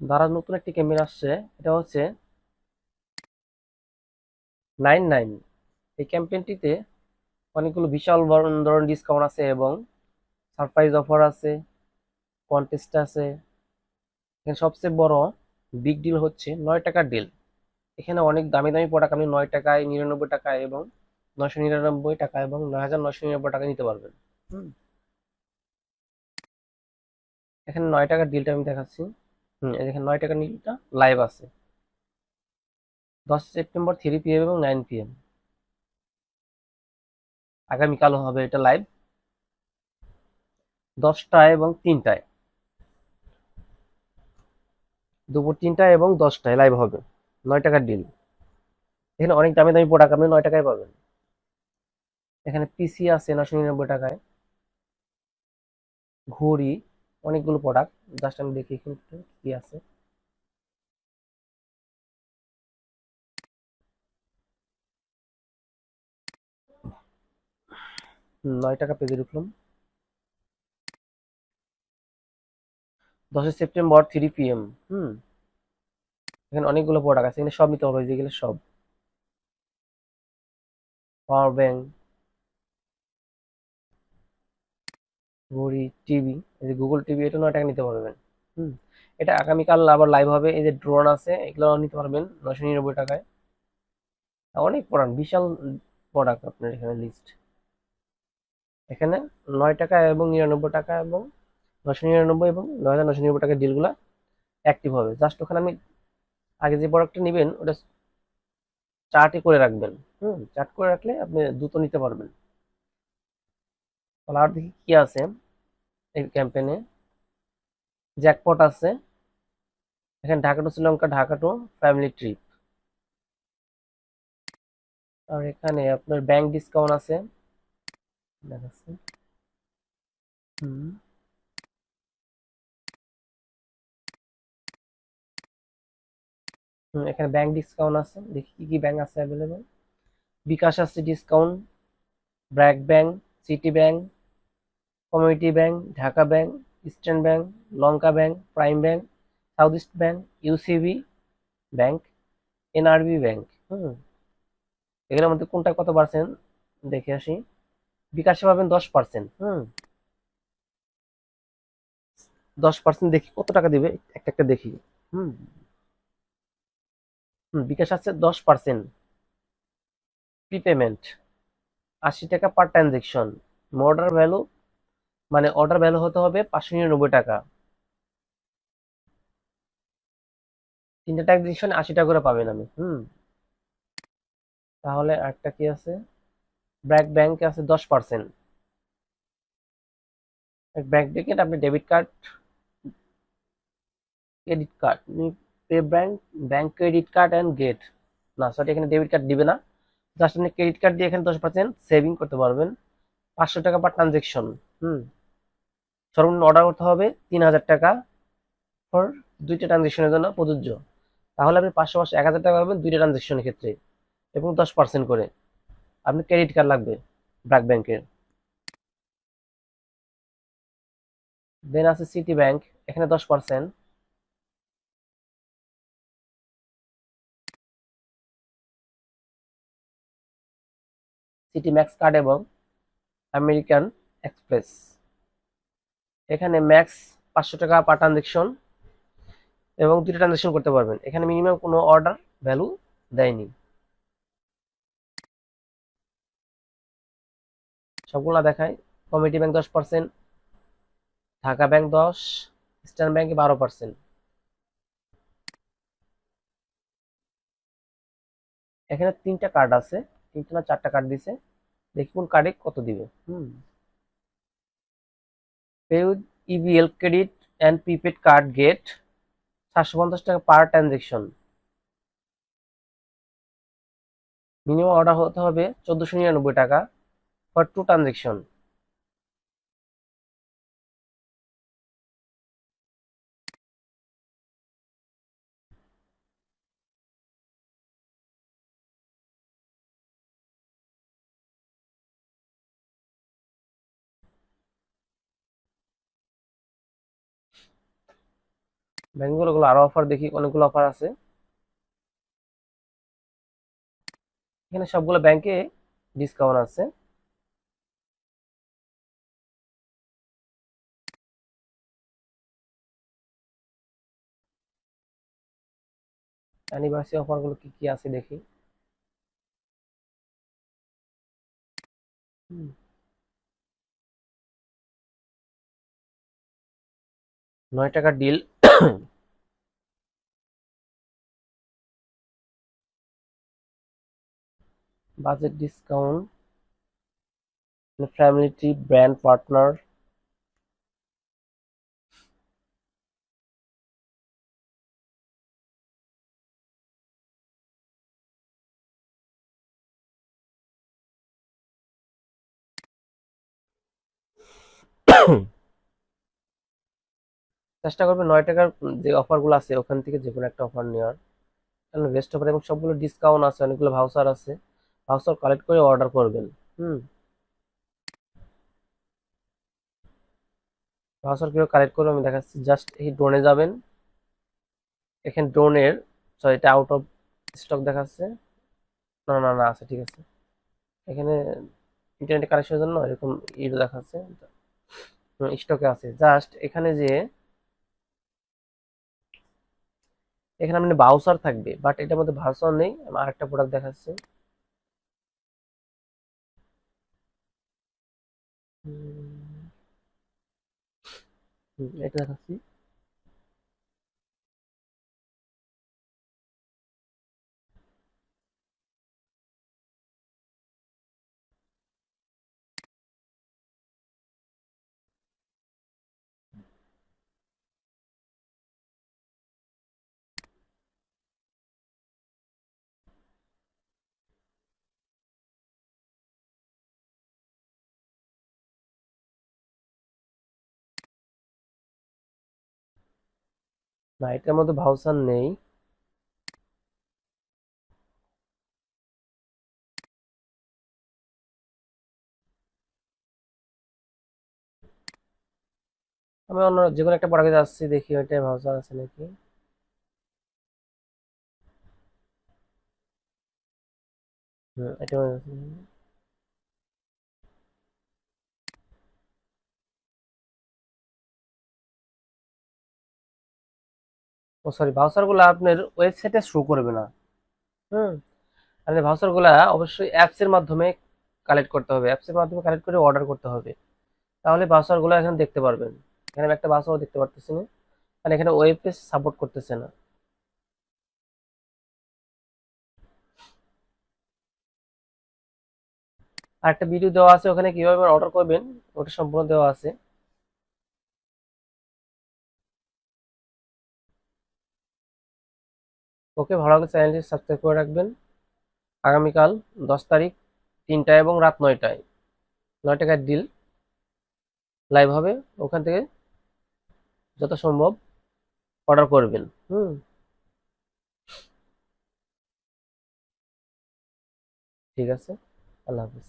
দ্বারা নতুন একটি ক্যামেরা আসছে, এটা হচ্ছে নাইন নাইন এই ক্যাম্পেইনটিতে অনেকগুলো বিশাল ধরনের ডিসকাউন্ট আছে এবং সারপ্রাইজ অফার আছে কন্টেস্ট আছে। এখানে সবচেয়ে বড় বিগ ডিল হচ্ছে নয় টাকার ডিল এখানে অনেক দামি দামি প্রোডাক্ট আপনি নয় টাকায়, নিরানব্বই টাকায় এবং নয়শো নিরানব্বই টাকা এবং নয় হাজার নয়শো নিরানব্বই টাকা নিতে পারবেন। এখানে নয় টাকার ডিলটা আমি দেখাচ্ছি। হুম। এখানে নয় টাকার ডিলটা লাইভ আছে। দশ সেপ্টেম্বর থ্রি পিএম এবং নাইন পিএম আগামীকালও হবে এটা লাইভ দশটায় এবং তিনটায়। দুপুর তিনটায় এবং দশটায় লাইভ হবে। নয় টাকার ডিল এখানে অনেক দামি দামি প্রোডাক্ট আপনি নয় টাকায় পাবেন। এখানে পিসি আছে নশো নিরানব্বই টাকায়। ঘড়ি অনেকগুলো প্রোডাক্ট জাস্ট আমি দেখি একটু কি আছে। নয় টাকা পেজে ঢুকলাম। দশই সেপ্টেম্বর থ্রি পিএম হুম। এখানে অনেকগুলো প্রোডাক্ট আছে, এখানে সব নিতে পারব যেগুলো সব। পাওয়ার ব্যাংক ঘড়ি টিভি এই যে গুগল টিভি এটা নয় টাকা নিতে পারবেন। হুম। এটা আগামীকাল আবার লাইভ হবে এই যে ড্রোন আছে এগুলো নিতে পারবেন নশো নিরানব্বই টাকায়। অনেক প্রোডাক্ট বিশাল প্রোডাক্ট আপনার এখানে লিস্ট এখানে নয় টাকা এবং নিরানব্বই টাকা এবং নশো নিরানব্বই এবং নয় হাজার নশো নিরানব্বই টাকার ডিলগুলো অ্যাক্টিভ হবে। জাস্ট ওখানে আমি আগে যে প্রোডাক্টটা নেবেন ওটা চার্টই করে রাখবেন। হুম চার্ট করে রাখলে আপনি দ্রুত নিতে পারবেন। তাহলে আর দেখি কি আছে? এই ক্যাম্পেনে জ্যাকপট আছে। এখানে Dhaka to Sri Lanka Dhaka to family trip আর এখানে আপনার ব্যাংক ডিসকাউন্ট আছে। দেখাচ্ছে হুম। হুম, এখানে ব্যাংক ডিসকাউন্ট আছে। দেখি কি কি ব্যাংক আছে অ্যাভেলেবেল বিকাশ আছে discount BRAC bank city bank community bank, Dhaka bank, eastern bank, Lanka bank, prime bank, south east bank UCB bank NRB bank. হুম। এগুলোর মধ্যে কোনটা কত পার্সেন্ট দেখে আসি। বিকাশে পাবেন দশ পার্সেন্ট হুম। দশ পার্সেন্ট দেখি কত টাকা দিবে? একটা একটা দেখি। হুম। বিকাশ আছে দশ পার্সেন্ট প্রিপেমেন্ট আশি টাকা পার ট্রানজেকশন অর্ডার ভ্যালু মানে অর্ডার ভ্যালু হতে হবে পাঁচশো নিরানব্বই টাকা। তিনটা ট্রানজেকশন আশি টাকা করে পাবেন আমি হুম। তাহলে একটা কি আছে? ব্র্যাক ব্যাংকে আছে দশ পার্সেন্ট ব্যাংক থেকে আপনি debit card credit card pay bank bank credit card and get না সরি এখানে ডেবিট কার্ড দিবে না। জাস্ট আপনি ক্রেডিট কার্ড দিয়ে এখানে দশ পার্সেন্ট সেভিং করতে পারবেন। পাঁচশো টাকা পার ট্রানজেকশন হুম। সর্বনিম্ন অর্ডার করতে হবে তিন হাজার টাকা ফর দুইটা ট্রানজেকশনের জন্য প্রযোজ্য। তাহলে আপনি পাঁচশো পাঁচশো এক হাজার টাকা পাবেন দুইটা ট্রানজেকশনের ক্ষেত্রে। এবং দশ পার্সেন্ট করে। আপনি ক্রেডিট কার্ড লাগবে ব্র্যাক ব্যাংকের। দেন আছে সিটি ব্যাংক এখানে দশ পার্সেন্ট সিটি ম্যাক্স কার্ড এবং আমেরিকান এক্সপ্রেস এখানে ম্যাক্স পাঁচশো টাকা পার ট্রানজেকশন এবং দুটো ট্রানজেকশন করতে পারবেন। এখানে মিনিমাম কোনো অর্ডার ভ্যালু দেয়নি। সবগুলা দেখায়। কমিটি ব্যাংক দশ পার্সেন্ট ঢাকা ব্যাংক দশ ইস্টার্ন ব্যাংকে বারো পার্সেন্ট এখানে তিনটা কার্ড আছে, তিনটা না চারটা কার্ড দিছে। দেখি কোন কার্ডে কত দিবে। হুম। Pay with EBL credit and prepaid card get সাতশো পঞ্চাশ টাকা পার ট্রানজেকশন মিনিমাম অর্ডার হতে হবে চোদ্দোশো নিরানব্বই টাকা ফর টু ট্রানজেকশন ব্যাংকগুলো গুলো আরও অফার দেখি অনেকগুলো অফার আছে। এখানে সবগুলো ব্যাংকে ডিসকাউন্ট আছে। অ্যানিভার্সারি অফারগুলো কি কি আছে দেখি। হুম, নয় টাকার deal budget discount family trip brand partner চেষ্টা করবে নয় টাকার যে অফারগুলো আছে, ওখান থেকে যে কোনো একটা অফার নেওয়ার। কারণ বেস্ট অফার এবং সবগুলো ডিসকাউন্ট আছে, অনেকগুলো ভাউচার আছে। ভাউচার কালেক্ট করে অর্ডার করবেন, হুম। ভাউচার কীভাবে কালেক্ট করবে আমি দেখাচ্ছি জাস্ট এই ড্রোনে যাবেন। এখানে ড্রোনের সরি এটা আউট অফ স্টক দেখাচ্ছে। না না না, আছে, ঠিক আছে। এখানে ইন্টারনেট কানেকশনের জন্য এরকম ইট দেখাচ্ছে। স্টকে আছে। জাস্ট এখানে যে এখানে আপনি বাউসার থাকবে বাট এটার মধ্যে ভার্সন নেই আমি আরেকটা প্রোডাক্ট দেখাচ্ছি। এটা দেখাচ্ছি। না, এটার মধ্যে ভাউচার নেই। আমি অন্য যে কোনো একটা প্রোডাক্টে যাচ্ছি, দেখি ওইটাই ভাউচার আছে নাকি। হুম এটা ও সরি ভাউচারগুলো আপনার ওয়েবসাইটে শো করবে না। হুম? আপনি ভাউচারগুলা অবশ্যই অ্যাপসের মাধ্যমে কালেক্ট করতে হবে। অ্যাপসের মাধ্যমে কালেক্ট করে অর্ডার করতে হবে। তাহলে ভাউচারগুলো এখানে দেখতে পারবেন। এখানে আমি একটা ভাউচার দেখতে পারতেছি না। মানে এখানে ওয়েব পেজ সাপোর্ট করতেছে না। আর একটা ভিডিও দেওয়া আছে, ওখানে কীভাবে অর্ডার করবেন, ওটা সম্পূর্ণ দেওয়া আছে। ওকে ভালো লাগলে চ্যানেলটি সাবস্ক্রাইব করে রাখবেন। আগামীকাল দশ তারিখ তিনটায় এবং রাত নয়টায়। নয় টাকার ডিল লাইভ হবে। ওখান থেকে যত সম্ভব অর্ডার করবেন। হুম। ঠিক আছে। আল্লাহ হাফিজ।